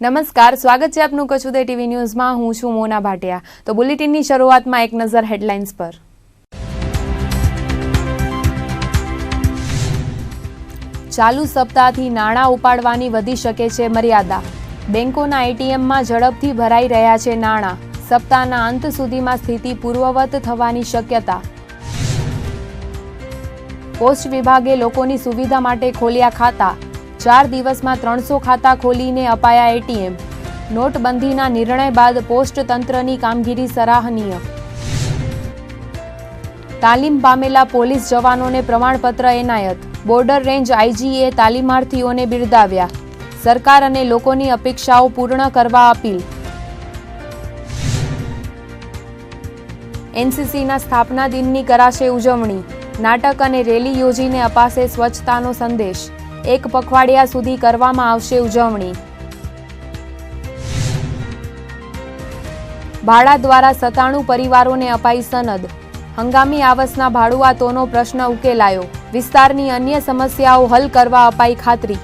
નમસ્કાર, સ્વાગત છે આપનું કચુદે ટીવી ન્યૂઝમાં. હું છું મોના ભાટિયા. તો બુલેટિનની શરૂઆતમાં એક નજર હેડલાઇન્સ પર. ચાલુ સપ્તાહથી નાણાં ઉપાડવાની વધી શકે છે મર્યાદા. બેંકોના એટીએમમાં ઝડપથી ભરાઈ રહ્યા છે નાણાં. સપ્તાહના અંત સુધીમાં સ્થિતિ પૂર્વવત થવાની શક્યતા. પોસ્ટ વિભાગે લોકોની સુવિધા માટે ખોલ્યા ખાતા. ચાર દિવસમાં ત્રણસો ખાતા ખોલીને અપાયા એટીએમ. નોટબંધીના નિર્ણય બાદ પોસ્ટ તંત્રની કામગીરી સરાહનીય. તાલીમ પામેલા પોલીસ જવાનોને પ્રમાણપત્ર એનાયત. બોર્ડર રેન્જ આઈજીએ તાલીમાર્થીઓને બિરદાવ્યા. સરકાર અને લોકોની અપેક્ષાઓ પૂર્ણ કરવા અપીલ. એનસીસીના સ્થાપના દિનની કરાશે ઉજવણી. નાટક અને રેલી યોજીને અપાશે સ્વચ્છતાનો સંદેશ. એક પખવાડિયા સુધી કરવામાં આવશે ઉજવણી. ભાડા દ્વારા સત્તાણું પરિવારોને અપાઈ સનદ. હંગામી આવસના ભાડુઆતોનો પ્રશ્ન ઉકેલાયો. વિસ્તારની અન્ય સમસ્યાઓ હલ કરવા અપાઈ ખાતરી.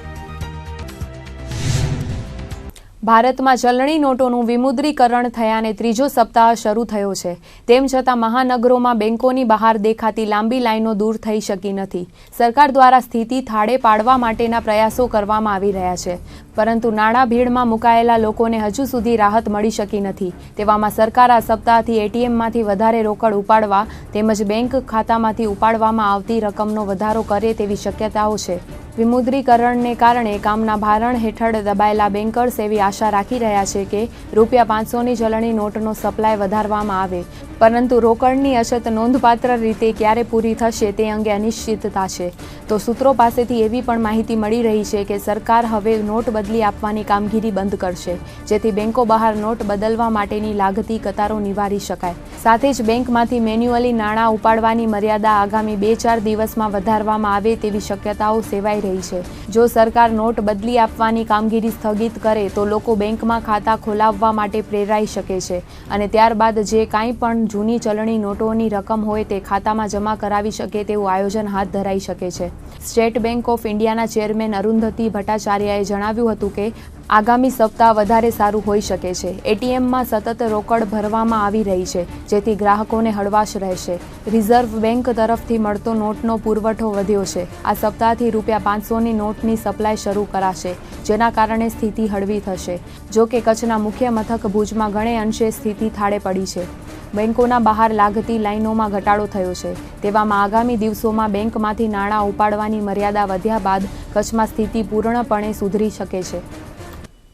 ભારતમાં ચલણી નોટોનું વિમુદ્રીકરણ થયાને ત્રીજો સપ્તાહ શરૂ થયો છે. તેમ છતાં મહાનગરોમાં બેન્કોની બહાર દેખાતી લાંબી લાઈનો દૂર થઈ શકી નથી. સરકાર દ્વારા સ્થિતિ થાળે પાડવા માટેના પ્રયાસો કરવામાં આવી રહ્યા છે. પરંતુ નાણાં ભીડમાં મુકાયેલા લોકોને હજુ સુધી રાહત મળી શકી નથી. તેવામાં સરકાર આ સપ્તાહથી એટીએમમાંથી વધારે રોકડ ઉપાડવા તેમજ બેંક ખાતામાંથી ઉપાડવામાં આવતી રકમનો વધારો કરે તેવી શક્યતાઓ છે. વિમુદ્રીકરણને કારણે કામના ભારણ હેઠળ દબાયેલા બેન્કર્સ એવી આશા રાખી રહ્યા છે કે રૂપિયા પાંચસોની ચલણી નોટનો સપ્લાય વધારવામાં આવે. પરંતુ રોકડની અછત નોંધપાત્ર રીતે ક્યારે પૂરી થશે તે અંગે અનિશ્ચિતતા છે. તો સૂત્રો પાસેથી એવી પણ માહિતી મળી રહી છે કે સરકાર હવે નોટ બદલી આપવાની કામગીરી બંધ કરશે, જેથી બેન્કો બહાર નોટ બદલવા માટેની લાગતી કતારો નિવારી શકાય. સાથે જ બેંકમાંથી મેન્યુઅલી નાણાં ઉપાડવાની મર્યાદા આગામી બે ચાર દિવસમાં વધારવામાં આવે તેવી શક્યતાઓ સેવાઈ રહી છે. જો સરકાર નોટ બદલી આપવાની કામગીરી સ્થગિત કરે તો લોકો બેંકમાં ખાતા ખોલાવવા માટે પ્રેરાઈ શકે છે. અને ત્યારબાદ જે કાંઈ પણ જૂની ચલણી નોટોની રકમ હોય તે ખાતામાં જમા કરાવી શકે તેવું આયોજન હાથ ધરાઈ શકે છે. સ્ટેટ બેંક ઓફ ઇન્ડિયાના ચેરમેન અરુંધતી ભટ્ટાચાર્યએ જણાવ્યું હતું કે આગામી સપ્તાહ વધારે સારું હોઈ શકે છે. એટીએમમાં સતત રોકડ ભરવામાં આવી રહી છે, જેથી ગ્રાહકોને હળવાશ રહેશે. રિઝર્વ બેંક તરફથી મળતો નોટનો પુરવઠો વધ્યો છે. આ સપ્તાહથી રૂપિયા પાંચસોની નોટની સપ્લાય શરૂ કરાશે, જેના કારણે સ્થિતિ હળવી થશે. જો કે કચ્છના મુખ્ય મથક ભુજમાં ઘણે અંશે સ્થિતિ થાળે પડી છે. બેંકોના બહાર લાગતી લાઇનોમાં ઘટાડો થયો છે. તેવામાં આગામી દિવસોમાં બેંકમાંથી નાણાં ઉપાડવાની મર્યાદા વધ્યા બાદ કચ્છમાં સ્થિતિ પૂર્ણપણે સુધરી શકે છે.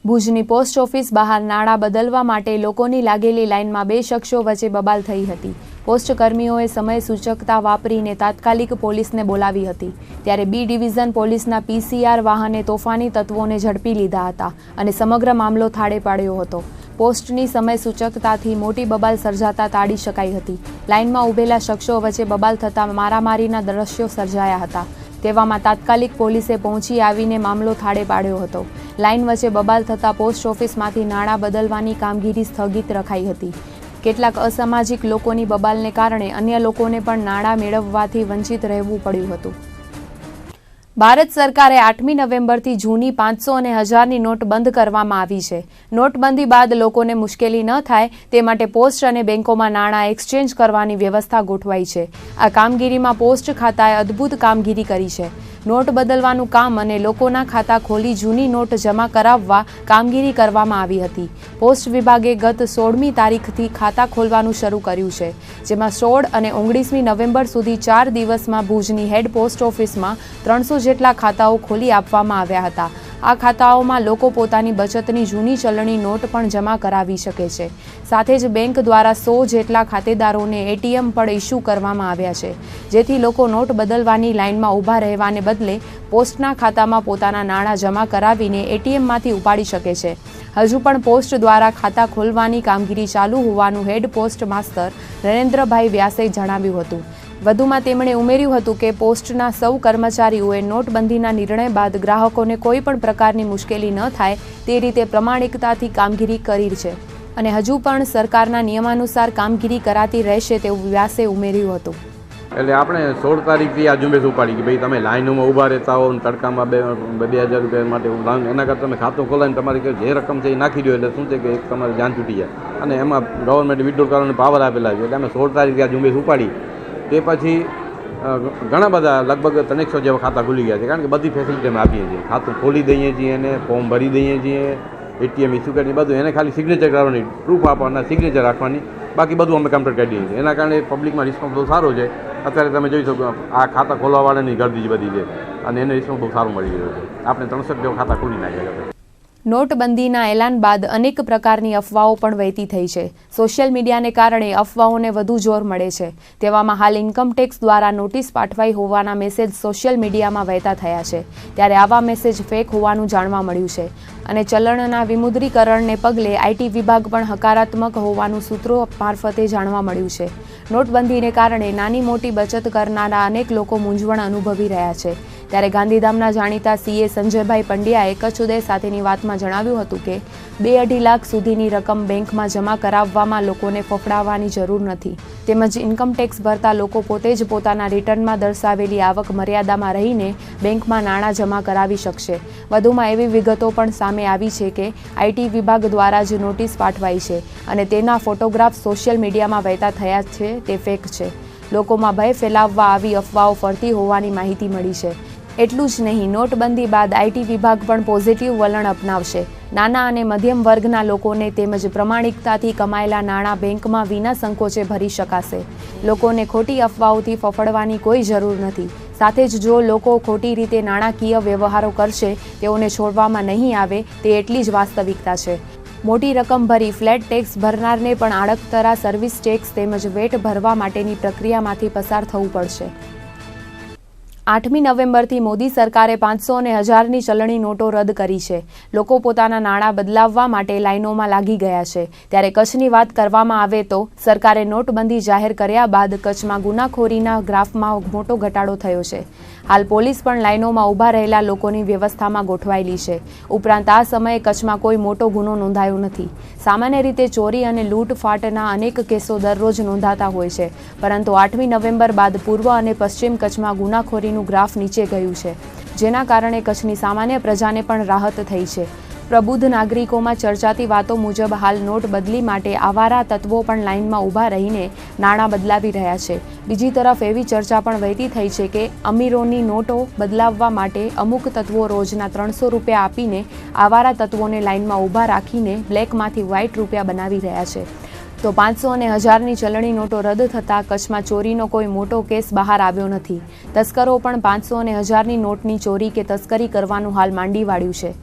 ભુજની પોસ્ટ ઓફિસ બહાર નાણાં બદલવા માટે લોકોની લાગેલી લાઇનમાં બે શખ્સો વચ્ચે બબાલ થઈ હતી. પોસ્ટ કર્મીઓએ સમય સૂચકતા વાપરીને તાત્કાલિક પોલીસને બોલાવી હતી. ત્યારે બી ડિવિઝન પોલીસના પીસીઆર વાહને તોફાની તત્વોને ઝડપી લીધા હતા અને સમગ્ર મામલો થાળે પાડ્યો હતો. પોસ્ટની સમય સૂચકતાથી મોટી બબાલ સર્જાતા તાળી શકાઈ હતી. લાઇનમાં ઊભેલા શખ્સો વચ્ચે બબાલ થતાં મારામારીના દ્રશ્યો સર્જાયા હતા. તેવામાં તાત્કાલિક પોલીસે પહોંચી આવીને મામલો થાળે પાડ્યો હતો. લાઇન વચ્ચે બબાલ થતાં પોસ્ટ ઓફિસમાંથી નાણાં બદલવાની કામગીરી સ્થગિત રખાઈ હતી. કેટલાક અસામાજિક લોકોની બબાલને કારણે અન્ય લોકોને પણ નાણાં મેળવવાથી વંચિત રહેવું પડ્યું હતું. ભારત સરકારે આઠમી નવેમ્બરથી જૂની પાંચસો અને હજારની નોટ બંધ કરવામાં આવી છે. નોટબંધી બાદ લોકોને મુશ્કેલી ન થાય તે માટે પોસ્ટ અને બેંકોમાં નાણાં એક્સચેન્જ કરવાની વ્યવસ્થા ગોઠવાઈ છે. આ કામગીરીમાં પોસ્ટ ખાતાએ અદ્ભુત કામગીરી કરી છે. નોટ બદલવાનું કામ અને લોકોના ખાતા ખોલી જૂની નોટ જમા કરાવવા કામગીરી કરવામાં આવી હતી. પોસ્ટ વિભાગે ગત સોળમી તારીખથી ખાતા ખોલવાનું શરૂ કર્યું છે, જેમાં સોળ અને ઓગણીસમી નવેમ્બર સુધી ચાર દિવસમાં ભુજની હેડ પોસ્ટ ઓફિસમાં ત્રણસો જેટલા ખાતાઓ ખોલી આપવામાં આવ્યા હતા. આ ખાતાઓમાં લોકો પોતાની બચતની જૂની ચલણી નોટ પણ જમા કરાવી શકે છે. સાથે જ બેંક દ્વારા સો જેટલા ખાતેદારોને એટીએમ પણ ઇસ્યુ કરવામાં આવ્યા છે. જેથી લોકો નોટ બદલવાની લાઇનમાં ઊભા રહેવાને બદલે પોસ્ટના ખાતામાં પોતાના નાણાં જમા કરાવીને એટીએમમાંથી ઉપાડી શકે છે. હજુ પણ પોસ્ટ દ્વારા ખાતા ખોલવાની કામગીરી ચાલુ હોવાનું હેડ પોસ્ટ માસ્તર નરેન્દ્રભાઈ વ્યાસે જણાવ્યું હતું. વધુમાં તેમણે ઉમેર્યું હતું કે પોસ્ટના સૌ કર્મચારીઓએ નોટબંધીના નિર્ણય બાદ ગ્રાહકોને કોઈ પણ પ્રકારની મુશ્કેલી ન થાય તે રીતે પ્રમાણિકતાથી કામગીરી કરી છે. અને હજુ પણ સરકારના નિયમાનુસાર કામગીરી કરાતી રહેશે તેવું વ્યાસે ઉમેર્યું હતું. એટલે આપણે સોળ તારીખથી આ ઝુંબેશ ઉપાડી કે ભાઈ તમે લાઈનોમાં ઊભા રહેતા હો તડકામાં બે બે હજાર રૂપિયા માટે એના કરતાં તમે ખાતું ખોલાવીને તમારી જે રકમ છે એ નાખી દો એટલે શું છે કે એક તમારી જાન છૂટી જાય. અને એમાં ગવર્મેન્ટ વિડ્રોલ કરવાનો પાવર આપેલા છે. એટલે અમે સોળ તારીખે આ ઝુંબેશ ઉપાડી તે પછી ઘણા બધા લગભગ ત્રણેકસો જેવા ખાતા ખુલી ગયા છે. કારણ કે બધી ફેસિલિટી અમે આપીએ છીએ. ખાતું ખોલી દઈએ છીએ એને ફોર્મ ભરી દઈએ છીએ એટીએમ ઇસ્યુ કરી બધું. એને ખાલી સિગ્નેચર કરવાની પ્રૂફ આપવાના સિગ્નેચર રાખવાની. બાકી બધું અમે કમ્પ્લીટ કરી દઈએ છીએ. એના કારણે પબ્લિકમાં રિસ્પોન્સ બહુ સારો છે. અત્યારે તમે જોઈ શકો, આ ખાતા ખોલવાવાળાની ગરદી જ બધી છે. અને એને રિસ્પોન્સ બહુ સારો મળી રહ્યો છે. આપણે ત્રણસો જેવા ખાતા ખોલી નાખ્યા નોટબંધીના એલાન બાદ અનેક પ્રકારની અફવાઓ પણ વહેતી થઈ છે. સોશિયલ મીડિયાને કારણે અફવાઓને વધુ જોર મળે છે. તેવામાં હાલ ઇન્કમટેક્સ દ્વારા નોટિસ પાઠવાઈ હોવાના મેસેજ સોશિયલ મીડિયામાં વહેતા થયા છે. ત્યારે આવા મેસેજ ફેક હોવાનું જાણવા મળ્યું છે. અને ચલણના વિમુદ્રીકરણને પગલે આઈટી વિભાગ પણ હકારાત્મક હોવાનું સૂત્રો મારફતે જાણવા મળ્યું છે. નોટબંધીને કારણે નાની મોટી બચત કરનારા અનેક લોકો મૂંઝવણ અનુભવી રહ્યા છે. ત્યારે ગાંધીધામના જાણીતા સીએ સંજયભાઈ પંડ્યાએ કચ્છ ઉદય સાથેની વાતમાં જણાવ્યું હતું કે બે અઢી લાખ સુધીની રકમ બેંકમાં જમા કરાવવામાં લોકોને ફફડાવવાની જરૂર નથી. તેમજ ઇન્કમટેક્સ ભરતા લોકો પોતે જ પોતાના રિટર્નમાં દર્શાવેલી આવક મર્યાદામાં રહીને બેંકમાં નાણાં જમા કરાવી શકશે. વધુમાં એવી વિગતો પણ સામે આવી છે કે આઈટી વિભાગ દ્વારા જ નોટિસ પાઠવાઈ છે અને તેના ફોટોગ્રાફ સોશિયલ મીડિયામાં વહેતા થયા છે, તે ફેક છે. લોકોમાં ભય ફેલાવવા આવી અફવાઓ ફરતી હોવાની માહિતી મળી છે. એટલું જ નહીં, નોટબંધી બાદ આઈટી વિભાગ પણ પોઝિટિવ વલણ અપનાવશે. નાના અને મધ્યમ વર્ગના લોકોને તેમજ પ્રમાણિકતાથી કમાયેલા નાણાં બેંકમાં વિના સંકોચે ભરી શકાશે. લોકોને ખોટી અફવાઓથી ફફડવાની કોઈ જરૂર નથી. સાથે જ જો લોકો ખોટી રીતે નાણાકીય વ્યવહારો કરશે, તેઓને છોડવામાં નહીં આવે, તે એટલી જ વાસ્તવિકતા છે. મોટી રકમ ભરી ફ્લેટ ટેક્સ ભરનારને પણ આડકતરા સર્વિસ ટેક્સ તેમજ વેટ ભરવા માટેની પ્રક્રિયામાંથી પસાર થવું પડશે. આઠમી નવેમ્બરથી મોદી સરકારે પાંચસો અને હજારની ચલણી નોટો રદ કરી છે. લોકો પોતાના નાણાં બદલાવવા માટે લાઇનોમાં લાગી ગયા છે. ત્યારે કચ્છની વાત કરવામાં આવે તો સરકારે નોટબંધી જાહેર કર્યા બાદ કચ્છમાં ગુનાખોરીના ગ્રાફમાં મોટો ઘટાડો થયો છે. હાલ પોલીસ પણ લાઇનોમાં ઊભા રહેલા લોકોની વ્યવસ્થામાં ગોઠવાયેલી છે. ઉપરાંત આ સમયે કચ્છમાં કોઈ મોટો ગુનો નોંધાયો નથી. સામાન્ય રીતે ચોરી અને લૂંટફાટના અનેક કેસો દરરોજ નોંધાતા હોય છે. પરંતુ આઠમી નવેમ્બર બાદ પૂર્વ અને પશ્ચિમ કચ્છમાં ગુનાખોરીનું ગ્રાફ નીચે ગયું છે, જેના કારણે કચ્છની સામાન્ય પ્રજાને પણ રાહત થઈ છે. પ્રબુદ્ધ નાગરિકોમાં ચર્ચાતી વાતો મુજબ હાલ નોટ બદલી માટે આવારા તત્વો પણ લાઇનમાં ઊભા રહીને નાણાં બદલાવી રહ્યા છે. બીજી તરફ એવી ચર્ચા પણ વહેતી થઈ છે કે અમીરોની નોટો બદલાવવા માટે અમુક તત્વો રોજના ત્રણસો રૂપિયા આપીને આવારા તત્વોને લાઇનમાં ઊભા રાખીને બ્લેકમાંથી વ્હાઇટ રૂપિયા બનાવી રહ્યા છે. તો પાંચસો અને હજારની ચલણી નોટો રદ થતાં કચ્છમાં ચોરીનો કોઈ મોટો કેસ બહાર આવ્યો નથી. તસ્કરો પણ પાંચસો અને હજારની નોટની ચોરી કે તસ્કરી કરવાનું હાલ માંડી વાળ્યું છે.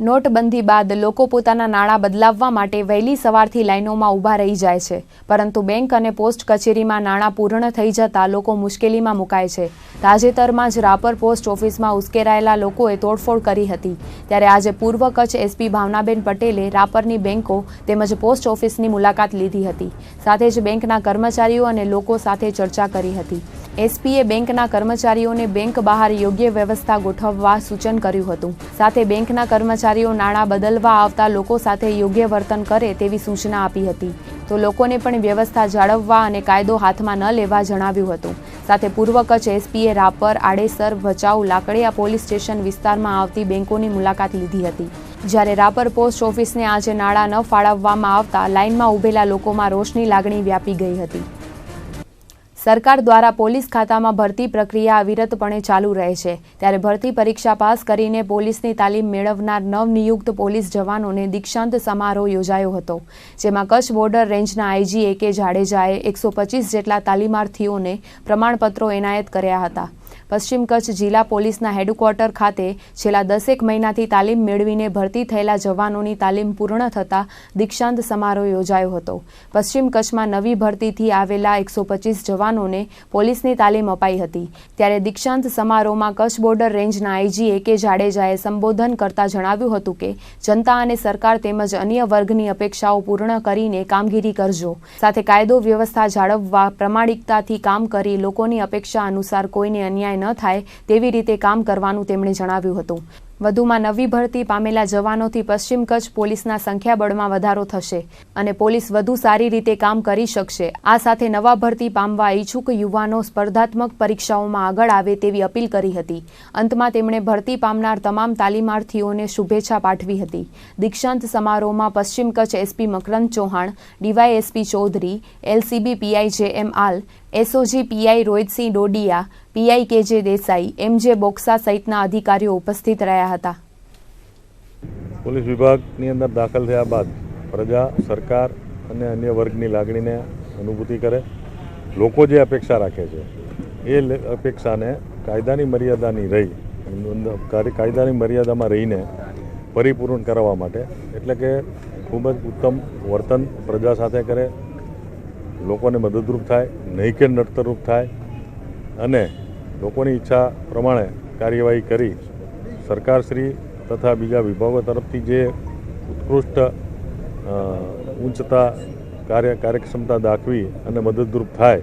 નોટબંધી બાદ લોકો પોતાના નાણાં બદલાવવા માટે વહેલી સવારથી લાઇનોમાં ઊભા રહી જાય છે. પરંતુ બેંક અને પોસ્ટ કચેરીમાં નાણાં પૂર્ણ થઈ જતા લોકો મુશ્કેલીમાં મુકાય છે. તાજેતરમાં જ રાપર પોસ્ટ ઓફિસમાં ઉશ્કેરાયેલા લોકોએ તોડફોડ કરી હતી. ત્યારે આજે પૂર્વ કચ્છ એસપી ભાવનાબેન પટેલે રાપરની બેંકો તેમજ પોસ્ટ ઓફિસની મુલાકાત લીધી હતી. સાથે જ બેંકના કર્મચારીઓ અને લોકો સાથે ચર્ચા કરી હતી. એસપીએ બેંકના કર્મચારીઓને બેંક બહાર યોગ્ય વ્યવસ્થા ગોઠવવા સૂચન કર્યું હતું. સાથે બેંકના કર્મચારીઓ નાણાં બદલવા આવતા લોકો સાથે યોગ્ય વર્તન કરે તેવી સૂચના આપી હતી. તો લોકોને પણ વ્યવસ્થા જાળવવા અને કાયદો હાથમાં ન લેવા જણાવ્યું હતું. સાથે પૂર્વ કચ્છ એસપીએ રાપર, આડેસર, ભચાઉ, લાકડિયા પોલીસ સ્ટેશન વિસ્તારમાં આવતી બેંકોની મુલાકાત લીધી હતી. જ્યારે રાપર પોસ્ટ ઓફિસને આજે નાણાં ન ફાળવવામાં આવતા લાઇનમાં ઊભેલા લોકોમાં રોષની લાગણી વ્યાપી ગઈ હતી. સરકાર દ્વારા પોલીસ ખાતામાં ભરતી પ્રક્રિયા અવિરતપણે ચાલુ રહે છે. ત્યારે ભરતી પરીક્ષા પાસ કરીને પોલીસની તાલીમ મેળવનાર નવનિયુક્ત પોલીસ જવાનોને દીક્ષાંત સમારોહ યોજાયો હતો, જેમાં કચ્છ બોર્ડર રેન્જના આઈજી એ કે જાડેજાએ એકસો પચીસ જેટલા તાલીમાર્થીઓને પ્રમાણપત્રો એનાયત કર્યા હતા. પશ્ચિમ કચ્છ જિલ્લા પોલીસના હેડક્વાર્ટર ખાતે છેલ્લા દસેક મહિનાથી તાલીમ મેળવીને ભરતી થયેલા જવાનોની તાલીમ પૂર્ણ થતાં દીક્ષાંત સમારોહ યોજાયો હતો. પશ્ચિમ કચ્છમાં નવી ભરતીથી આવેલા એકસો પચીસ જવાનોને પોલીસની તાલીમ અપાઈ હતી. ત્યારે દીક્ષાંત સમારોહમાં કચ્છ બોર્ડર રેન્જના આઈજી એ કે જાડેજાએ સંબોધન કરતા જણાવ્યું હતું કે, જનતા અને સરકાર તેમજ અન્ય વર્ગની અપેક્ષાઓ પૂર્ણ કરીને કામગીરી કરજો. સાથે કાયદો વ્યવસ્થા જાળવવા, પ્રમાણિકતાથી કામ કરી લોકોની અપેક્ષા અનુસાર કોઈને અન્યાય ન થાય તેવી રીતે કામ કરવાનું તેમણે જણાવ્યું હતું. વધુમાં નવી ભરતી પામેલા જવાનોથી પશ્ચિમ કચ્છ પોલીસના સંખ્યાબળમાં વધારો થશે અને પોલીસ વધુ સારી રીતે કામ કરી શકશે. આ સાથે નવા ભરતી પામવા ઈચ્છુક યુવાનો સ્પર્ધાત્મક પરીક્ષાઓમાં આગળ આવે તેવી અપીલ કરી હતી. અંતમાં તેમણે ભરતી પામનાર તમામ તાલીમાર્થીઓને શુભેચ્છા પાઠવી હતી. દીક્ષાંત સમારોહમાં પશ્ચિમ Kutch SP Makrand Chauhan, DYSP Chaudhary, LCB PI J M Aal SOG PI Rohitsinh Dodiya, PI KJ Desai, MJ બોક્સા સહિતના અધિકારીઓ ઉપસ્થિત રહ્યા હતા. પોલીસ વિભાગની અંદર દાખલ થયા બાદ પ્રજા, સરકાર અને અન્ય વર્ગની લાગણીને અનુભૂતિ કરે. લોકો જે અપેક્ષા રાખે છે, એ અપેક્ષાને કાયદાની મર્યાદાની રહી કાયદાની મર્યાદામાં રહીને પરિપૂર્ણ કરવા માટે, એટલે કે ખૂબ જ ઉત્તમ વર્તન પ્રજા સાથે કરે લોકોને મદદરૂપ થાય, નહીં કે નડતરરૂપ થાય. અને લોકોની ઈચ્છા પ્રમાણે કાર્યવાહી કરી સરકારશ્રી તથા બીજા વિભાગો તરફથી જે ઉત્કૃષ્ટ ઉચ્ચતા કાર્ય, કાર્યક્ષમતા દાખવી અને મદદરૂપ થાય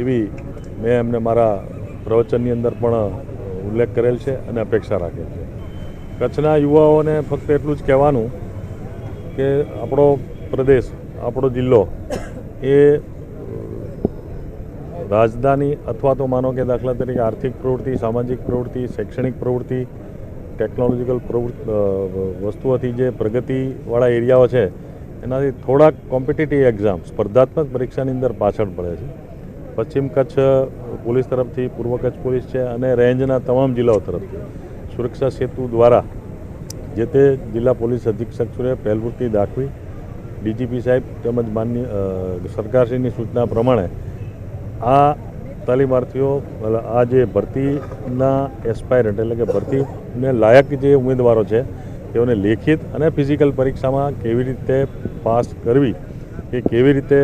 એવી મેં એમને મારા પ્રવચનની અંદર પણ ઉલ્લેખ કરેલ છે અને અપેક્ષા રાખેલ છે. કચ્છના યુવાઓને ફક્ત એટલું જ કહેવાનું કે આપણો પ્રદેશ, આપણો જિલ્લો એ રાજધાની અથવા તો માનો કે દાખલા તરીકે આર્થિક પ્રવૃત્તિ, સામાજિક પ્રવૃત્તિ, શૈક્ષણિક પ્રવૃત્તિ ટેકનોલોજીકલ પ્રવૃત્તિ વસ્તુઓથી જે પ્રગતિવાળા એરિયાઓ છે, એનાથી થોડાક કોમ્પિટિટિવ એક્ઝામ સ્પર્ધાત્મક પરીક્ષાની અંદર પાછળ પડે છે. પશ્ચિમ કચ્છ પોલીસ તરફથી, પૂર્વ કચ્છ પોલીસ છે અને રેન્જના તમામ જિલ્લાઓ તરફથી. સુરક્ષા સેતુ દ્વારા જે તે જિલ્લા પોલીસ અધિક્ષક છે પહેલવૃત્તિ દાખવી ડીજીપી સાહેબ તેમજ માન્ય સરકારશ્રીની સૂચના પ્રમાણે આ તાલીમાર્થીઓ આ જે ભરતીના એસ્પાયરન્ટ એટલે કે ભરતીને લાયક જે ઉમેદવારો છે, તેઓને લેખિત અને ફિઝિકલ પરીક્ષામાં કેવી રીતે પાસ કરવી, એ કેવી રીતે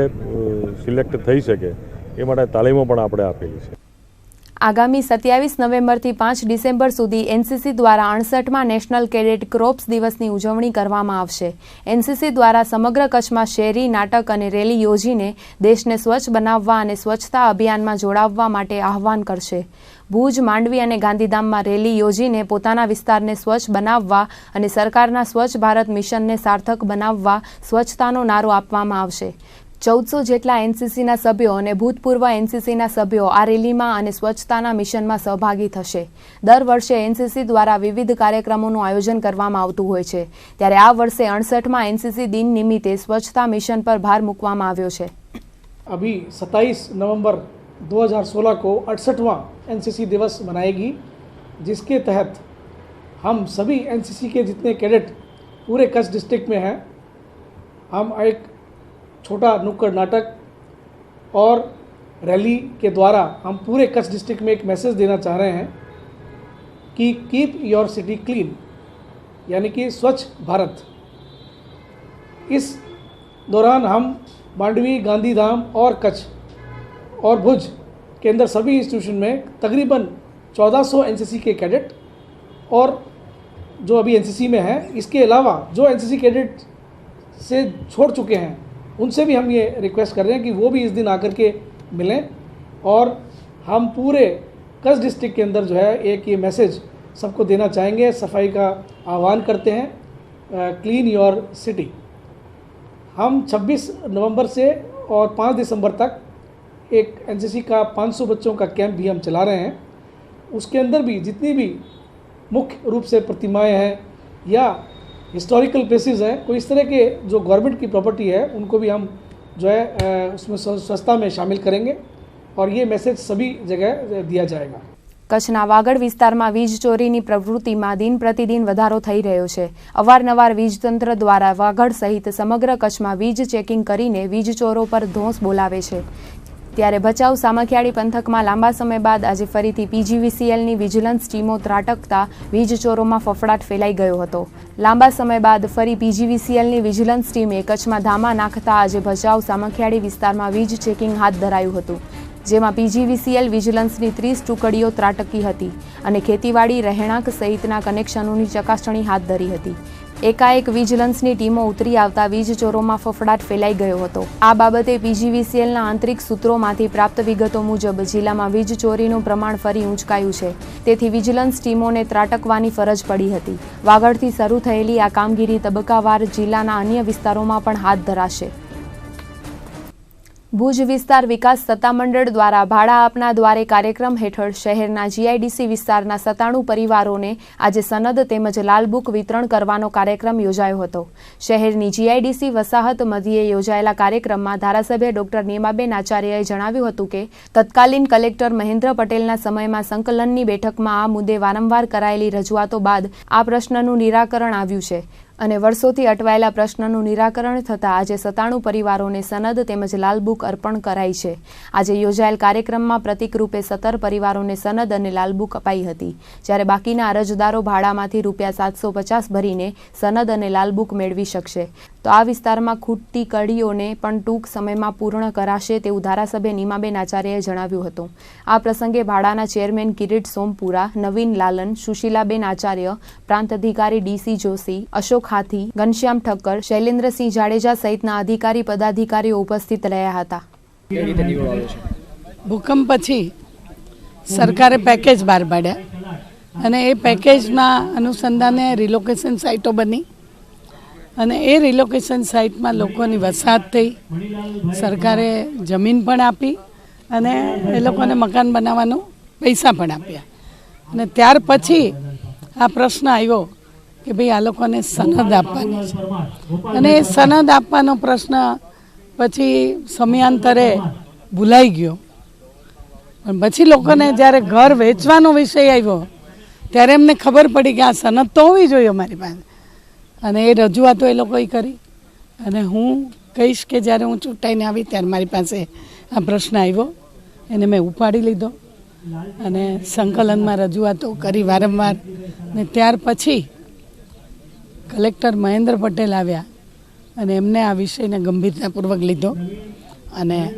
સિલેક્ટ થઈ શકે, એ માટે તાલીમો પણ આપણે આપેલી છે. આગામી સત્યાવીસ નવેમ્બરથી પાંચ ડિસેમ્બર સુધી એનસીસી દ્વારા અડસઠમાં નેશનલ કેડેટ ક્રોપ્સ દિવસની ઉજવણી કરવામાં આવશે. એનસીસી દ્વારા સમગ્ર કચ્છમાં શેરી, નાટક અને રેલી યોજીને દેશને સ્વચ્છ બનાવવા અને સ્વચ્છતા અભિયાનમાં જોડાવવા માટે આહવાન કરશે. ભુજ, માંડવી અને ગાંધીધામમાં રેલી યોજીને પોતાના વિસ્તારને સ્વચ્છ બનાવવા અને સરકારના સ્વચ્છ ભારત મિશનને સાર્થક બનાવવા સ્વચ્છતાનો નારો આપવામાં આવશે. ચૌદસો જેટલા એનસીસીના સભ્યો અને ભૂતપૂર્વ એનસીસીના સભ્યો આ રેલીમાં અને સ્વચ્છતાના મિશનમાં સહભાગી થશે દર વર્ષે એનસીસી દ્વારા વિવિધ કાર્યક્રમોનું આયોજન કરવામાં આવતું હોય છે ત્યારે આ વર્ષે અડસઠમાં એનસીસી દિન નિમિત્તે સ્વચ્છતા મિશન પર ભાર મૂકવામાં આવ્યો છે अभी 27 नवंबर 2016 को अड़सठवां एनसीसी दिवस मनाएगी जिसके तहत हम सभी एनसीसी के जितने कैडेट पूरे कच्छ डिस्ट्रिक्ट में हैं हम एक छोटा नुक्कड़ नाटक और रैली के द्वारा हम पूरे कच्छ डिस्ट्रिक्ट में एक मैसेज देना चाह रहे हैं कि कीप योर सिटी क्लीन यानी कि स्वच्छ भारत। इस दौरान हम मांडवी, गांधीधाम और कच्छ और भुज के अंदर सभी इंस्टीट्यूशन में तकरीबन 1400 एनसीसी के कैडेट और जो अभी एनसीसी में हैं, इसके अलावा जो एनसीसी कैडेट से छोड़ चुके हैं उनसे भी हम ये रिक्वेस्ट कर रहे हैं कि वो भी इस दिन आकर के मिलें और हम पूरे कच्छ डिस्ट्रिक्ट के अंदर जो है एक ये मैसेज सबको देना चाहेंगे, सफ़ाई का आह्वान करते हैं क्लीन योर सिटी हम 26 नवंबर से और 5 दिसंबर तक एक एनसीसी का 500 बच्चों का कैंप भी हम चला रहे हैं। उसके अंदर भी जितनी भी मुख्य रूप से प्रतिमाएँ हैं या हिस्टोरिकल प्लेसेस हैं कोई इस तरह के जो गवर्नमेंट की प्रॉपर्टी है उनको भी हम जो है अ, उसमें स्व- स्वच्छता में शामिल करेंगे और ये मैसेज सभी जगह दिया जाएगा કચ્છના વાગડ વિસ્તારમાં વીજ ચોરીની પ્રવૃત્તિમાં દિન પ્રતિદિન વધારો થઈ રહ્યો છે અવારનવાર વીજતંત્ર દ્વારા વાગડ સહિત સમગ્ર કચ્છમાં વીજ ચેકિંગ કરીને વીજ ચોરો પર ધોંસ બોલાવે છે ત્યારે ભચાઉ સામખિયાળી પંથકમાં લાંબા સમય બાદ આજે ફરીથી પીજીવીસીએલની વિજિલન્સ ટીમો ત્રાટકતા વીજ ચોરોમાં ફફડાટ ફેલાઈ ગયો હતો. લાંબા સમય બાદ ફરી પીજીવીસીએલની વિજિલન્સ ટીમે કચ્છમાં ધામા નાખતા આજે ભચાઉ સામખિયાળી વિસ્તારમાં વીજ ચેકિંગ હાથ ધરાયું હતું, જેમાં પીજીવીસીએલ વિજિલન્સની ત્રીસ ટુકડીઓ ત્રાટકી હતી અને ખેતીવાડી, રહેણાંક સહિતના કનેક્શનોની ચકાસણી હાથ ધરી હતી. એકાએક વિજિલન્સની ટીમો ઉતરી આવતા વીજ ચોરોમાં ફફડાટ ફેલાઈ ગયો હતો. આ બાબતે પીજીવીસીએલના આંતરિક સૂત્રોમાંથી પ્રાપ્ત વિગતો મુજબ જિલ્લામાં વીજ ચોરીનું પ્રમાણ ફરી ઊંચકાયું છે. તેથી વિજિલન્સ ટીમોને ત્રાટકવાની ફરજ પડી હતી. વાગડથી શરૂ થયેલી આ કામગીરી તબક્કાવાર જિલ્લાના અન્ય વિસ્તારોમાં પણ હાથ ધરાશે. ભુજ વિસ્તાર વિકાસ સત્તામંડળ દ્વારા ભાડા આપના દ્વારે કાર્યક્રમ હેઠળ શહેરના જીઆઈડીસી વિસ્તારના સત્તાણું પરિવારોને આજે સનદ તેમજ લાલબુક વિતરણ કરવાનો કાર્યક્રમ યોજાયો હતો. શહેરની જીઆઈડીસી વસાહત મધ્યે યોજાયેલા કાર્યક્રમમાં ધારાસભ્ય ડોક્ટર નીમાબેન આચાર્યએ જણાવ્યું હતું કે, તત્કાલીન કલેક્ટર મહેન્દ્ર પટેલના સમયમાં સંકલનની બેઠકમાં આ મુદ્દે વારંવાર કરાયેલી રજૂઆતો બાદ આ પ્રશ્નનું નિરાકરણ આવ્યું છે. અને વર્ષોથી અટવાયેલા પ્રશ્નનું નિરાકરણ થતાં આજે સતાણું પરિવારોને સનદ તેમજ લાલબુક અર્પણ કરાઈ છે. આજે યોજાયેલ કાર્યક્રમમાં પ્રતિકરૂપે સત્તર પરિવારોને સનદ અને લાલબુક અપાઈ હતી. જ્યારે બાકીના અરજદારો ભાડામાંથી રૂપિયા સાતસો પચાસ ભરીને સનદ અને લાલબુક મેળવી શકશે. તો આ વિસ્તારમાં ખૂટતી કડીઓને પણ ટૂંક સમયમાં પૂર્ણ કરાશે તેવું ધારાસભ્ય નીમાબેન આચાર્યએ જણાવ્યું હતું. આ પ્રસંગે ભાડાના ચેરમેન કિરીટ સોમપુરા નવીન લાલન સુશીલાબેન આચાર્ય પ્રાંત અધિકારી ડીસી જોશી અશોક હાથી ઘનશ્યામ ઠક્કર શૈલેન્દ્રસિંહ જાડેજા સહિતના અધિકારી પદાધિકારીઓ ઉપસ્થિત રહ્યા હતા. ભૂકંપ પછી સરકારે પેકેજ બહાર પાડ્યા અને એ પેકેજના અનુસંધાને રિલોકેશન સાઇટો બની. અને એ રિલોકેશન સાઇટમાં લોકોની વસાહત થઈ. સરકારે જમીન પણ આપી અને એ લોકોને મકાન બનાવવાનું પૈસા પણ આપ્યા. અને ત્યાર પછી આ પ્રશ્ન આવ્યો કે ભાઈ આ લોકોને સનદ આપવાની છે. અને એ સનદ આપવાનો પ્રશ્ન પછી સમયાંતરે ભૂલાઈ ગયો. પણ પછી લોકોને જ્યારે ઘર વેચવાનો વિષય આવ્યો, ત્યારે એમને ખબર પડી કે આ સનદ તો હોવી જોઈએ અમારી પાસે. અને એ રજૂઆતો એ લોકોએ કરી. અને હું કહીશ કે જ્યારે હું ચૂંટાઈને આવી ત્યારે મારી પાસે આ પ્રશ્ન આવ્યો. એને મેં ઉપાડી લીધો. અને સંકલનમાં રજૂઆતો કરી વારંવાર. ને ત્યાર પછી કલેક્ટર મહેન્દ્ર પટેલ આવ્યા અને એમને આ વિષયને ગંભીરતાપૂર્વક લીધો. અને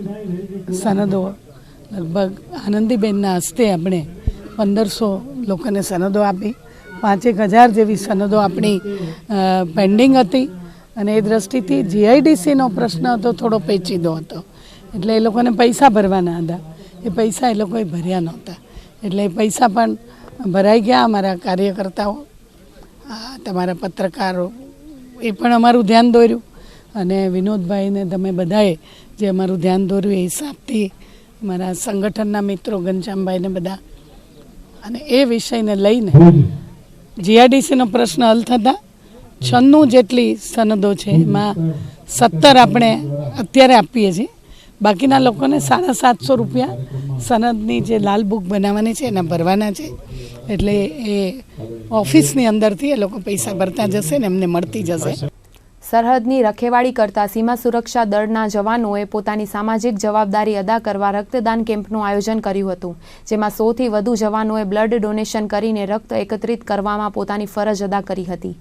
સનદો લગભગ આનંદીબેનના હસ્તે આપણે પંદરસો લોકોને સનદો આપી. પાંચેક હજાર જેવી સનદો આપણી પેન્ડિંગ હતી. અને એ દ્રષ્ટિથી જીઆઈડીસીનો પ્રશ્ન હતો, થોડો પેચીદો હતો. એટલે એ લોકોને પૈસા ભરવાના હતા. એ પૈસા એ લોકોએ ભર્યા નહોતા. એટલે એ પૈસા પણ ભરાઈ ગયા અમારા કાર્યકર્તાઓ. તમારા પત્રકારો, એ પણ અમારું ધ્યાન દોર્યું. અને વિનોદભાઈને તમે બધાએ જે અમારું ધ્યાન દોર્યું એ હિસાબથી મારા સંગઠનના મિત્રો ઘનશ્યામભાઈને બધા. અને એ વિષયને લઈને જીઆરડીસીનો પ્રશ્ન હલ થતા છન્નું જેટલી સનદો છે, એમાં સત્તર આપણે અત્યારે આપીએ છીએ. બાકીના લોકોને સાડા સાતસો રૂપિયા સનદની જે લાલ બુક બનાવવાની છે, એના ભરવાના છે. એટલે એ ઓફિસની અંદરથી એ લોકો પૈસા ભરતા જશે ને એમને મળતી જશે. સરહદની રખેવાળી કરતા સીમા સુરક્ષા દળના જવાનોએ પોતાની સામાજિક જવાબદારી અદા કરવા રક્તદાન કેમ્પનું આયોજન કર્યું હતું, જેમાં સોથી વધુ જવાનોએ બ્લડ ડોનેશન કરીને રક્ત એકત્રિત કરવામાં પોતાની ફરજ અદા કરી હતી.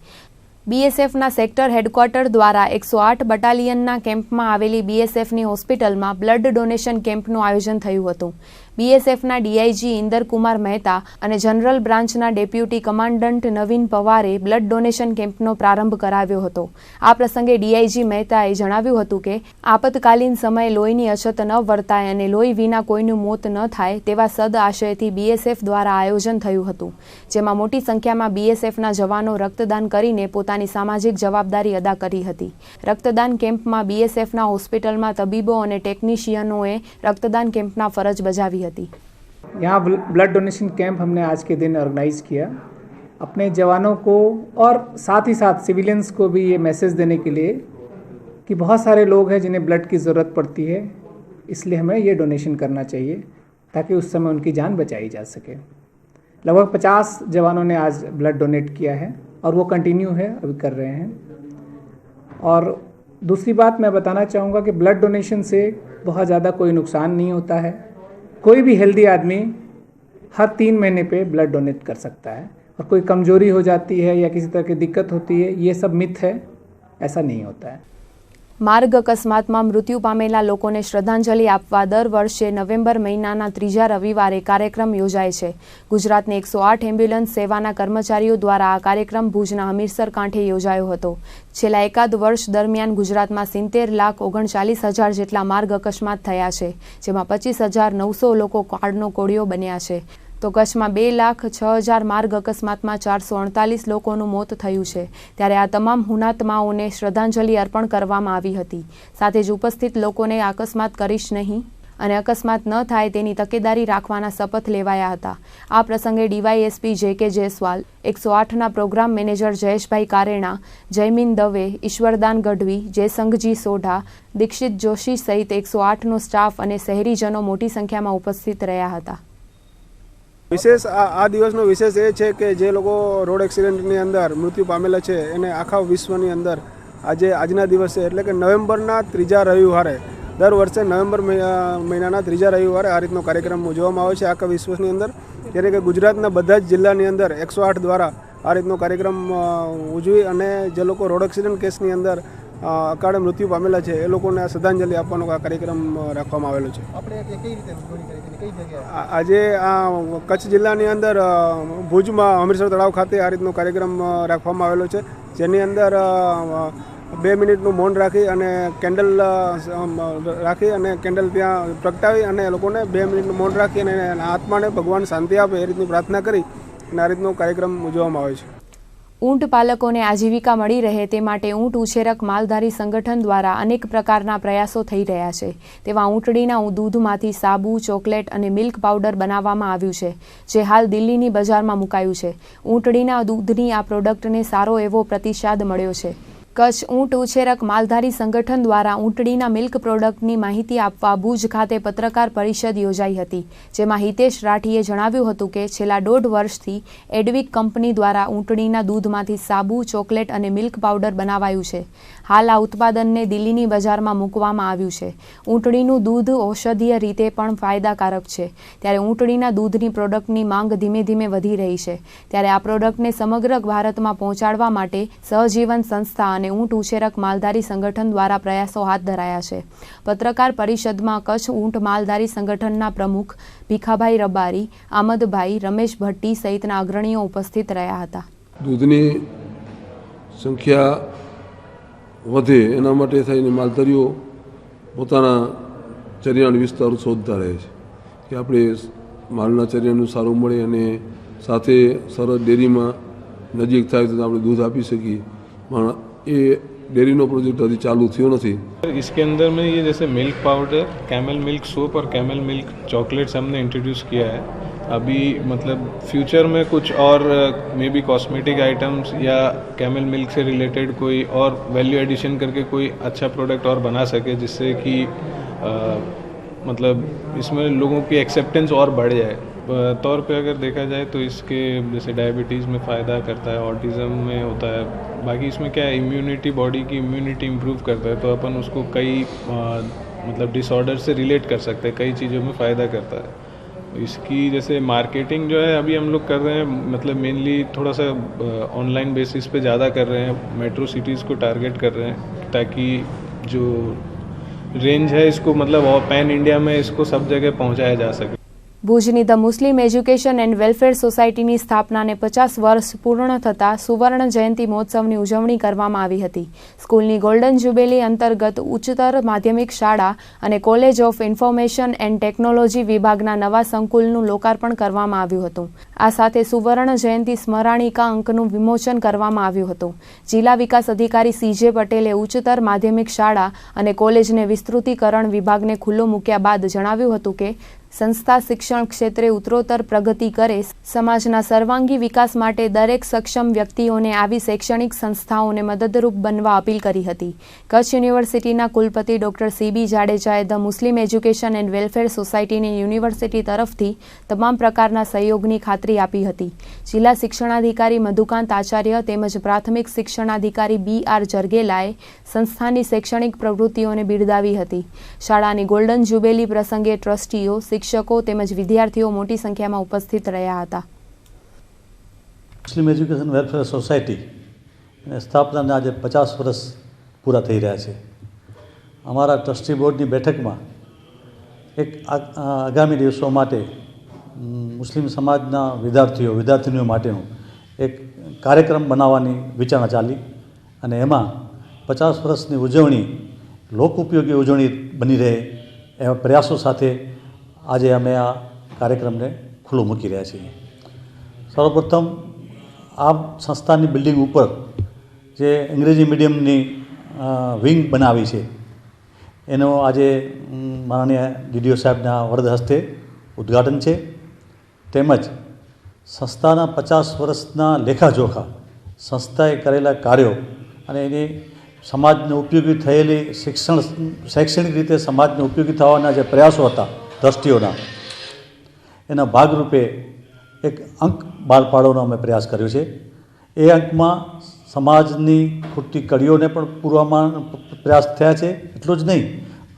બીએસએફના સેક્ટર હેડક્વાર્ટર દ્વારા એકસો આઠ બટાલિયનના કેમ્પમાં આવેલી બીએસએફની હોસ્પિટલમાં બ્લડ ડોનેશન કેમ્પનું આયોજન થયું હતું. બીએસએફના ડીઆઈજી ઇન્દરકુમાર મહેતા અને જનરલ બ્રાન્ચના ડેપ્યુટી કમાન્ડન્ટ નવીન પવારે બ્લડ ડોનેશન કેમ્પનો પ્રારંભ કરાવ્યો હતો. આ પ્રસંગે ડીઆઈજી મહેતાએ જણાવ્યું હતું કે, આપતકાલીન સમયે લોહીની અછત ન વર્તાય અને લોહી વિના કોઈનું મોત ન થાય તેવા સદ આશયથી બીએસએફ દ્વારા આયોજન થયું હતું. જેમાં મોટી સંખ્યામાં બીએસએફના જવાનો રક્તદાન કરીને પોતાની સામાજિક જવાબદારી અદા કરી હતી. રક્તદાન કેમ્પમાં બીએસએફના હોસ્પિટલમાં તબીબો અને ટેકનિશિયનોએ રક્તદાન કેમ્પના ફરજ બજાવી હતી. यहाँ ब्लड डोनेशन कैंप हमने आज के दिन ऑर्गेनाइज किया। अपने जवानों को और साथ ही साथ सिविलियंस को भी ये मैसेज देने के लिए कि बहुत सारे लोग हैं जिन्हें ब्लड की ज़रूरत पड़ती है, इसलिए हमें ये डोनेशन करना चाहिए ताकि उस समय उनकी जान बचाई जा सके। लगभग पचास जवानों ने आज ब्लड डोनेट किया है और वो कंटिन्यू है, अभी कर रहे हैं। और दूसरी बात मैं बताना चाहूँगा कि ब्लड डोनेशन से बहुत ज़्यादा कोई नुकसान नहीं होता है। कोई भी हेल्दी आदमी हर तीन महीने पे ब्लड डोनेट कर सकता है और कोई कमजोरी हो जाती है या किसी तरह की दिक्कत होती है ये सब मिथ है ऐसा नहीं होता है માર્ગ અકસ્માતમાં મૃત્યુ પામેલા લોકોને શ્રદ્ધાંજલિ આપવા દર વર્ષે નવેમ્બર મહિનાના ત્રીજા રવિવારે કાર્યક્રમ યોજાય છે. ગુજરાતની એકસો આઠ એમ્બ્યુલન્સ સેવાના કર્મચારીઓ દ્વારા આ કાર્યક્રમ ભુજના હમીરસર કાંઠે યોજાયો હતો. છેલ્લા એકાદ વર્ષ દરમિયાન ગુજરાતમાં સિત્તેર લાખ ઓગણચાલીસ હજાર જેટલા માર્ગ અકસ્માત થયા છે, જેમાં પચીસ હજાર નવસો લોકો કાળનો કોળિયો બન્યા છે. તો કચ્છમાં બે લાખ છ હજાર માર્ગ અકસ્માતમાં ચારસો અડતાલીસ લોકોનું મોત થયું છે. ત્યારે આ તમામ હુનાત્માઓને શ્રદ્ધાંજલિ અર્પણ કરવામાં આવી હતી. સાથે જ ઉપસ્થિત લોકોને અકસ્માત કરીશ નહીં અને અકસ્માત ન થાય તેની તકેદારી રાખવાના શપથ લેવાયા હતા. આ પ્રસંગે ડીવાયએસપી જે કે જયસ્વાલ, એકસો આઠના પ્રોગ્રામ મેનેજર જયેશભાઈ કારેણા, જયમીન દવે, ઈશ્વરદાન ગઢવી જયસંઘજી સોઢા, દીક્ષિત જોશી સહિત એકસો આઠનો સ્ટાફ અને શહેરીજનો મોટી સંખ્યામાં ઉપસ્થિત રહ્યા હતા. વિશેષ આ દિવસનો વિશેષ એ છે કે જે લોકો રોડ એક્સિડન્ટની અંદર મૃત્યુ પામેલા છે, એને આખા વિશ્વની અંદર આજે, આજના દિવસે, એટલે કે નવેમ્બરના ત્રીજા રવિવારે, દર વર્ષે નવેમ્બર મહિના- મહિનાના ત્રીજા રવિવારે આ રીતનો કાર્યક્રમ ઉજવવામાં આવે છે આખા વિશ્વની અંદર. જ્યારે કે ગુજરાતના બધા જ જિલ્લાની અંદર એકસો આઠ દ્વારા આ રીતનો કાર્યક્રમ ઉજવી અને જે લોકો રોડ એક્સિડન્ટ કેસની અંદર અકાળે મૃત્યુ પામેલા છે એ લોકોને આ શ્રદ્ધાંજલિ આપવાનો આ કાર્યક્રમ રાખવામાં આવેલો છે. આજે આ કચ્છ જિલ્લાની અંદર ભુજમાં અમૃતસર તળાવ ખાતે આ રીતનો કાર્યક્રમ રાખવામાં આવેલો છે જેની અંદર બે મિનિટનું મૌન રાખી અને કેન્ડલ રાખી અને કેન્ડલ ત્યાં પ્રગટાવી અને એ લોકોને બે મિનિટનું મૌન રાખી અને આત્માને ભગવાન શાંતિ આપે એ રીતની પ્રાર્થના કરી અને આ રીતનો કાર્યક્રમ ઉજવવામાં આવે છે. ઊંટ પાલકોને આજીવિકા મળી રહે તે માટે ઊંટ ઉછેરક માલધારી સંગઠન દ્વારા અનેક પ્રકારના પ્રયાસો થઈ રહ્યા છે. તેવા ઊંટડીના દૂધમાંથી સાબુ, ચોકલેટ અને મિલ્ક પાવડર બનાવવામાં આવ્યું છે, જે હાલ દિલ્હીની બજારમાં મુકાયું છે. ઊંટડીના દૂધની આ પ્રોડક્ટને સારો એવો પ્રતિસાદ મળ્યો છે. કચ્છ ઊંટ ઉછેરક માલધારી સંગઠન દ્વારા ઊંટડીના મિલ્ક પ્રોડક્ટની માહિતી આપવા ભુજ ખાતે પત્રકાર પરિષદ યોજાઈ હતી, જેમાં હિતેશ રાઠીએ જણાવ્યું હતું કે છેલ્લા દોઢ વર્ષથી એડવિક કંપની દ્વારા ઊંટડીના દૂધમાંથી સાબુ, ચોકલેટ અને મિલ્ક પાવડર બનાવાયું છે. હાલ આ ઉત્પાદનને દિલ્હીની બજારમાં મૂકવામાં આવ્યું છે. ઊંટડીનું દૂધ ઔષધીય રીતે પણ ફાયદાકારક છે. ત્યારે ઊંટડીના દૂધની પ્રોડક્ટની માંગ ધીમે ધીમે વધી રહી છે. ત્યારે આ પ્રોડક્ટને સમગ્ર ભારતમાં પહોંચાડવા માટે સહજીવન સંસ્થા અને ઊંટ ઉછેરક માલધારી સંગઠન દ્વારા પ્રયાસો હાથ ધરાયા છે. પત્રકાર પરિષદમાં કચ્છ ઊંટ માલધારી સંગઠનના પ્રમુખ ભીખાભાઈ રબારી, આમદભાઈ રમેશ ભટ્ટી સહિતના અગ્રણીઓ ઉપસ્થિત રહ્યા હતા. દૂધની સંખ્યા વધે એના માટે થઈને માલધારીઓ પોતાના ચરિયાણ વિસ્તાર શોધતા રહે છે કે આપણે માલના ચરિયાણનું સારું મળે અને સાથે સરસ ડેરીમાં નજીક થાય તો આપણે દૂધ આપી શકીએ. પણ એ ડેરીનો પ્રોજેક્ટ હજી ચાલુ થયો નથી. इसके અંદર મેં ये जैसे milk powder camel milk soap और कैमल मिल्क चॉकलेट्स हमने इंट्रोड्यूस किया अभी मतलब फ्यूचर में कुछ और मे बी कॉस्मेटिक आइटम्स या कैमल मिल्क से रिलेटेड कोई और वैल्यू एडिशन करके कोई अच्छा प्रोडक्ट और बना सके जिससे कि मतलब इसमें लोगों की एक्सेप्टेंस और बढ़ जाए। तौर पे अगर देखा जाए तो इसके जैसे डायबिटीज़ में फ़ायदा करता है ऑटिज़म में होता है। बाकी इसमें क्या है इम्यूनिटी बॉडी की इम्यूनिटी इम्प्रूव करता है तो अपन उसको कई अ, मतलब डिसऑर्डर से रिलेट कर सकते हैं कई चीज़ों में फ़ायदा करता है। इसकी जैसे मार्केटिंग जो है, अभी हम लोग कर रहे हैं मतलब मेनली थोड़ा सा ऑनलाइन बेसिस पे ज़्यादा कर रहे हैं। मेट्रो सिटीज़ को टारगेट कर रहे हैं, ताकि जो रेंज है, इसको मतलब पैन इंडिया में इसको सब जगह पहुँचाया जा सके। ભુજની the Muslim education and welfare સોસાયટીની સ્થાપનાને પચાસ વર્ષ પૂર્ણ થતાં સુવર્ણ જયંતિ મહોત્સવની ઉજવણી કરવામાં આવી હતી. સ્કૂલની ગોલ્ડન જ્યુબેલી અંતર્ગત ઉચ્ચતર માધ્યમિક શાળા અને college of information and technology વિભાગના નવા સંકુલનું લોકાર્પણ કરવામાં આવ્યું હતું. આ સાથે સુવર્ણ જયંતિ સ્મરાણિકા અંકનું વિમોચન કરવામાં આવ્યું હતું. જિલ્લા વિકાસ અધિકારી સીજે પટેલે ઉચ્ચતર માધ્યમિક શાળા અને કોલેજને વિસ્તૃતીકરણ વિભાગને ખુલ્લો મૂક્યા બાદ જણાવ્યું હતું કે સંસ્થા શિક્ષણ ક્ષેત્રે ઉત્તરોત્તર પ્રગતિ કરે, સમાજના સર્વાંગી વિકાસ માટે દરેક સક્ષમ વ્યક્તિઓને આવી શૈક્ષણિક સંસ્થાઓને મદદરૂપ બનવા અપીલ કરી હતી. કચ્છ યુનિવર્સિટીના કુલપતિ ડોક્ટર સીબી જાડેજાએ the Muslim education and welfare સોસાયટીની યુનિવર્સિટી તરફથી તમામ પ્રકારના સહયોગની ખાતરી આપી હતી. જિલ્લા શિક્ષણાધિકારી મધુકાંત આચાર્ય તેમજ પ્રાથમિક શિક્ષણાધિકારી બી આર જરગેલાએ સંસ્થાની શૈક્ષણિક પ્રવૃત્તિઓને બિરદાવી હતી. શાળાની ગોલ્ડન જ્યુબેલી પ્રસંગે ટ્રસ્ટીઓ શિક્ષકો તેમજ વિદ્યાર્થીઓ મોટી સંખ્યામાં ઉપસ્થિત રહ્યા હતા. મુસ્લિમ એજ્યુકેશન વેલફેર સોસાયટી અને સ્થાપનાને આજે પચાસ વર્ષ પૂરા થઈ રહ્યા છે. અમારા ટ્રસ્ટી બોર્ડની બેઠકમાં એક આગામી દિવસો માટે મુસ્લિમ સમાજના વિદ્યાર્થીઓ, વિદ્યાર્થીનીઓ માટેનો એક કાર્યક્રમ બનાવવાની વિચારણા ચાલી અને એમાં પચાસ વર્ષની ઉજવણી લોક ઉપયોગી ઉજવણી બની રહે એવા પ્રયાસો સાથે આજે અમે આ કાર્યક્રમને ખુલ્લો મૂકી રહ્યા છીએ. સર્વપ્રથમ આ સંસ્થાની બિલ્ડિંગ ઉપર જે અંગ્રેજી મીડિયમની વિંગ બનાવી છે, એનો આજે માનનીય ડીડીઓ સાહેબના વરદ હસ્તે ઉદ્ઘાટન છે. તેમજ સંસ્થાના પચાસ વર્ષના લેખાજોખા સંસ્થાએ કરેલા કાર્યો અને એની સમાજને ઉપયોગી થયેલી શિક્ષણ, શૈક્ષણિક રીતે સમાજને ઉપયોગી થવાના જે પ્રયાસો હતા ટ્રસ્ટીઓના એના ભાગરૂપે એક અંક બહાર પાડવાનો અમે પ્રયાસ કર્યો છે. એ અંકમાં સમાજની ખૂટતી કડીઓને પણ પૂરવામાં પ્રયાસ થયા છે. એટલું જ નહીં,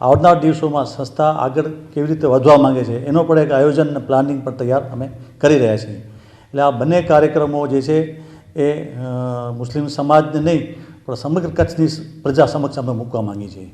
આવનાર દિવસોમાં સંસ્થા આગળ કેવી રીતે વધવા માંગે છે, એનો પણ એક આયોજન અને પ્લાનિંગ પણ તૈયાર અમે કરી રહ્યા છીએ. એટલે આ બંને કાર્યક્રમો જે છે એ મુસ્લિમ સમાજને નહીં, પણ સમગ્ર કચ્છની પ્રજા સમક્ષ અમે મૂકવા માગીએ છીએ.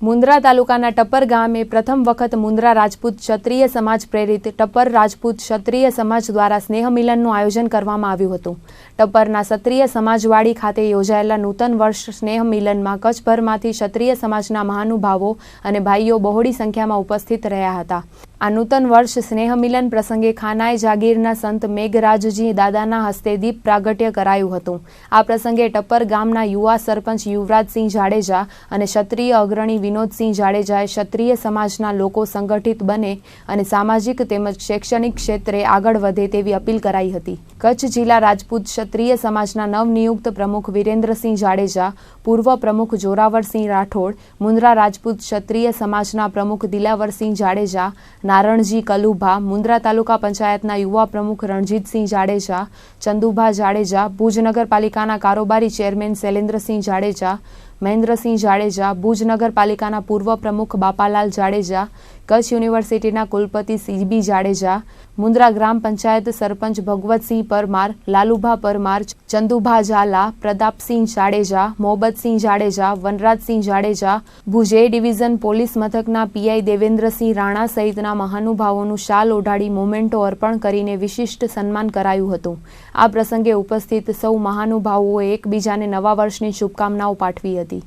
મુન્દ્રા તાલુકાના ટપ્પર ગામે પ્રથમ વખત મુન્દ્રા રાજપૂત ક્ષત્રિય સમાજ પ્રેરિત ટપ્પર રાજપૂત ક્ષત્રિય સમાજ દ્વારા સ્નેહ મિલનનું આયોજન કરવામાં આવ્યું હતું. ટપ્પરના ક્ષત્રિય સમાજવાડી ખાતે યોજાયેલા નૂતન વર્ષ સ્નેહ મિલનમાં કચ્છભરમાંથી ક્ષત્રિય સમાજના મહાનુભાવો અને ભાઈઓ બહોળી સંખ્યામાં ઉપસ્થિત રહ્યા હતા. આ નૂતન વર્ષ સ્નેહ મિલન પ્રસંગે ખાનાય જાગીરના સંત મેઘરાજજી દાદાના હસ્તે દીપ પ્રાગટ્ય કરાયું હતું. આ પ્રસંગે ટપ્પર ગામના યુવા સરપંચ યુવરાજસિંહ જાડેજા અને ક્ષત્રિય અગ્રણી વિનોદસિંહ જાડેજાએ ક્ષત્રિય સમાજના લોકો સંગઠિત બને અને સામાજિક તેમજ શૈક્ષણિક ક્ષેત્રે આગળ વધે તેવી અપીલ કરાઈ હતી. કચ્છ જિલ્લા રાજપૂત ક્ષત્રિય સમાજના નવનિયુક્ત પ્રમુખ વિરેન્દ્રસિંહ જાડેજા, પૂર્વ પ્રમુખ જોરાવરસિંહ રાઠોડ, મુન્દ્રા રાજપૂત ક્ષત્રિય સમાજના પ્રમુખ દિલાવરસિંહ જાડેજા નારણજી, કલુભા, મુન્દ્રા તાલુકા પંચાયતના યુવા પ્રમુખ રણજીતસિંહ જાડેજા, ચંદુભા જાડેજા, ભુજ નગરપાલિકાના કારોબારી ચેરમેન શૈલેન્દ્રસિંહ જાડેજા, મહેન્દ્રસિંહ જાડેજા, ભુજ નગરપાલિકાના પૂર્વ પ્રમુખ બાપાલાલ જાડેજા કચ્છ યુનિવર્સિટીના કુલપતિ સીબી જાડેજા મુન્દ્રા ગ્રામ પંચાયત સરપંચ ભગવતસિંહ પરમાર, લાલુભા પરમાર, ચંદુભા ઝાલા, પ્રતાપસિંહ જાડેજા મોહબ્બતસિંહ જાડેજા, વનરાજસિંહ જાડેજા, ભુજે ડિવિઝન પોલીસ મથકના પીઆઈ દેવેન્દ્રસિંહ રાણા સહિતના મહાનુભાવોનું શાલ ઓઢાડી મોમેન્ટો અર્પણ કરીને વિશિષ્ટ સન્માન કરાયું હતું. આ પ્રસંગે ઉપસ્થિત સૌ મહાનુભાવોએ એકબીજાને નવા વર્ષની શુભકામનાઓ પાઠવી હતી.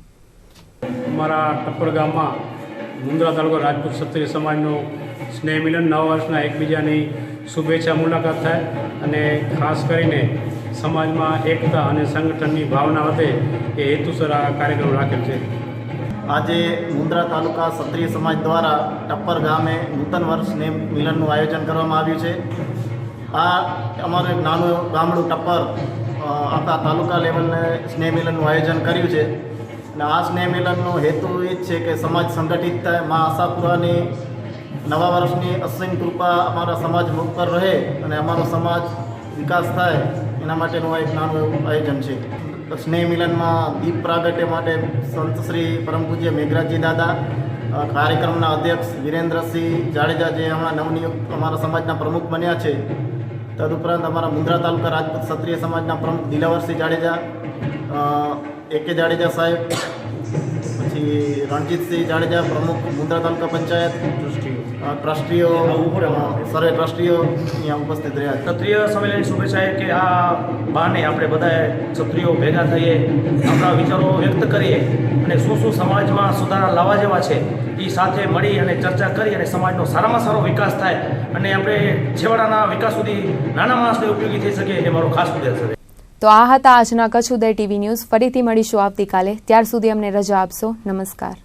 અમારા ટપ્પર ગામમાં મુન્દ્રા તાલુકા રાજપૂત ક્ષત્રિય સમાજનો સ્નેહ મિલન નવા વર્ષના એકબીજાની શુભેચ્છા મુલાકાત થાય અને ખાસ કરીને સમાજમાં એકતા અને સંગઠનની ભાવના વધે એ હેતુસર આ કાર્યક્રમ રાખેલ છે. આજે મુન્દ્રા તાલુકા ક્ષત્રિય સમાજ દ્વારા ટપ્પર ગામે નૂતન વર્ષ સ્નેહ મિલનનું આયોજન કરવામાં આવ્યું છે. આ અમારું નાનું ગામડું ટપ્પર આપણા તાલુકા લેવલને સ્નેહ મિલનનું આયોજન કર્યું છે. અને આ સ્નેહ મિલનનો હેતુ એ જ છે કે સમાજ સંગઠિત થાય. મા આશાપુરાની નવા વર્ષની અસીમ કૃપા અમારા સમાજ મુખ પર રહે અને અમારો સમાજ વિકાસ થાય. એના માટેનું આ એક નાનું એવું આયોજન છે. સ્નેહ મિલનમાં દીપ પ્રાગટ્ય માટે સંત શ્રી પરમ પૂજ્ય મેઘરાજજી દાદા કાર્યક્રમના અધ્યક્ષ વિરેન્દ્રસિંહ જાડેજા જે હમણાં નવનિયુક્ત અમારા સમાજના પ્રમુખ બન્યા છે. તદુપરાંત અમારા મુન્દ્રા તાલુકા રાજપૂત ક્ષત્રિય સમાજના પ્રમુખ દિલાવરસિંહ જાડેજા એ કે જાડેજા સાહેબ પછી રણજીતસિંહ જાડેજા પ્રમુખ મુન્દ્રા તાલુકા પંચાયત ટ્રસ્ટીઓ. સર્વે ટ્રસ્ટીઓ અહીંયા ઉપસ્થિત રહ્યા ક્ષત્રિય સંમેલનની શુભેચ્છા એ કે આ બહાને આપણે બધાએ ક્ષત્રિયો ભેગા થઈએ આપણા વિચારો વ્યક્ત કરીએ અને શું શું સમાજમાં સુધારા લાવવા જેવા છે એ સાથે મળી અને ચર્ચા કરી અને સમાજનો સારામાં સારો વિકાસ થાય અને આપણે છેવાડાના વિકાસ સુધી નાના માણસને ઉપયોગી થઈ શકે એ મારો ખાસ ઉદ્દેશ છે. તો આ હતા આજના કચ્છ ઉદય ટીવી ન્યૂઝ. ફરીથી મળીશું આવતીકાલે. ત્યાર સુધી અમને રજા આપશો. નમસ્કાર.